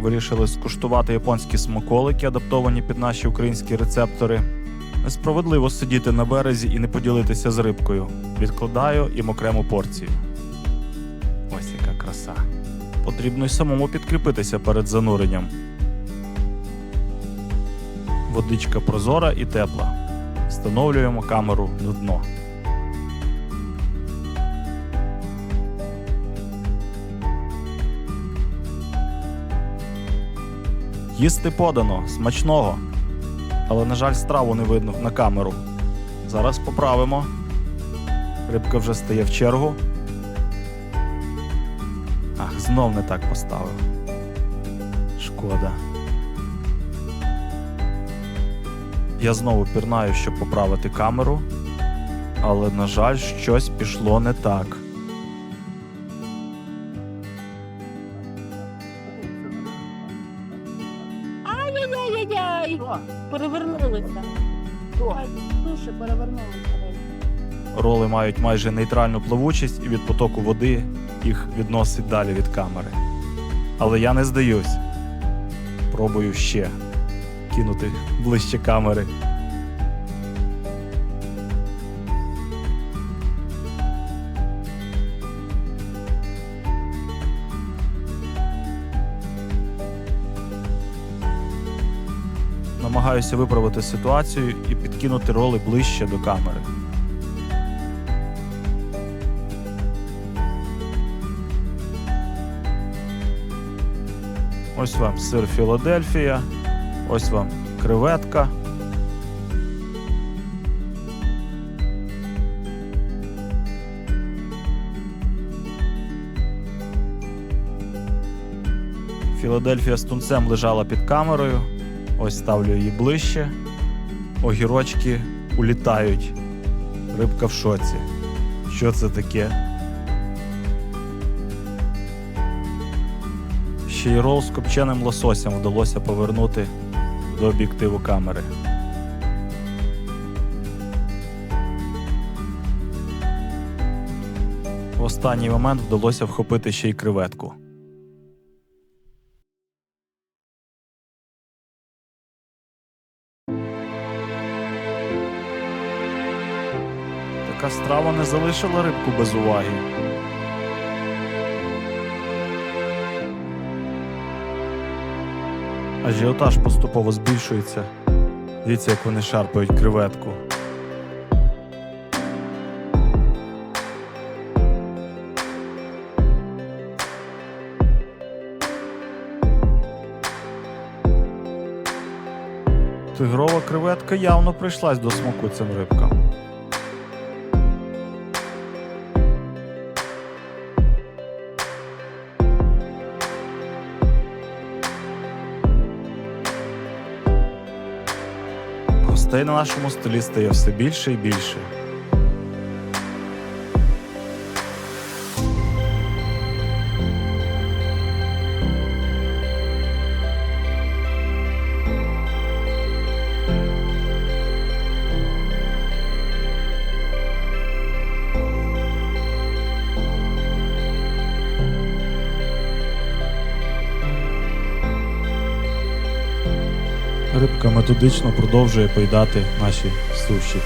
Вирішили скуштувати японські смаколики, адаптовані під наші українські рецептори. Несправедливо сидіти на березі і не поділитися з рибкою. Відкладаю їм окрему порцію. Ось яка краса. Потрібно й самому підкріпитися перед зануренням. Водичка прозора і тепла. Встановлюємо камеру на дно. Їсти подано, смачного. Але, на жаль, страву не видно на камеру. Зараз поправимо. Рибка вже стає в чергу. Ах, знов не так поставив. Шкода. Я знову пірнаю, щоб поправити камеру. Але, на жаль, щось пішло не так. Перевернулися. Ай, Дуже перевернулися. Роли мають майже нейтральну плавучість і від потоку води їх відносить далі від камери. Але я не здаюсь. Пробую ще кинути ближче камери. Намагаюся виправити ситуацію і підкинути роли ближче до камери. Ось вам сир Філадельфія, ось вам креветка. Філадельфія з тунцем лежала під камерою. Ось ставлю її ближче. Огірочки улітають. Рибка в шоці. Що це таке? Ще й рол з копченим лососем вдалося повернути до об'єктиву камери. В останній момент вдалося вхопити ще й креветку. Така страва не залишила рибку без уваги. Ажіотаж поступово збільшується. Дивіться, як вони шарпають креветку. Тигрова креветка явно прийшлась до смаку цим рибкам. Гостей на нашому столі стає все більше і більше. Рибка методично продовжує поїдати наші суші.